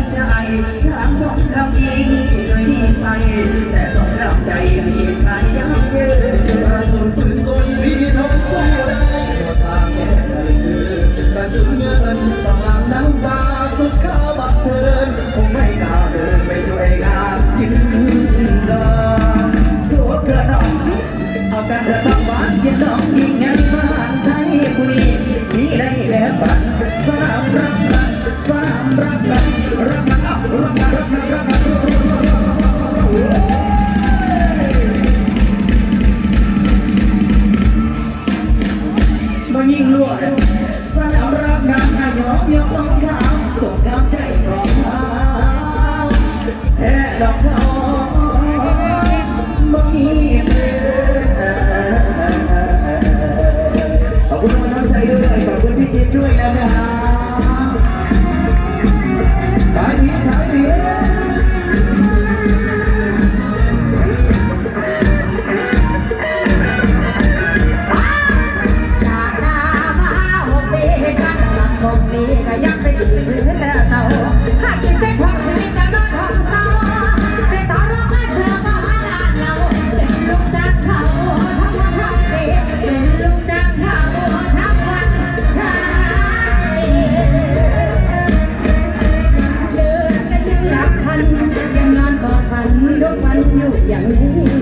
นใจถามสองคำนี้เลยดีไป แต่สองคำใจให้ใครยังยืนกระสุนปืนกลมีน้องสู้ได้ทางแก้เลยคือกระสุนเงินต่างน้ำตาสุดข้าบักเชิญคงไม่กล้เดินไปช่วยงานกินเดิสวมกระดเอาการกะดอบ้านกินน้องยิง ยิ่งรวดสนามรักนาำนายองยองต้องข้าวส่งกำใจของเขาแอ่ดอกเขาบ่มีขอบคุณน้องนใจด้วยขอบคุณพี่จิ๊บด้วยนะครับ ฝันทุกวันอยู่อย่างนี้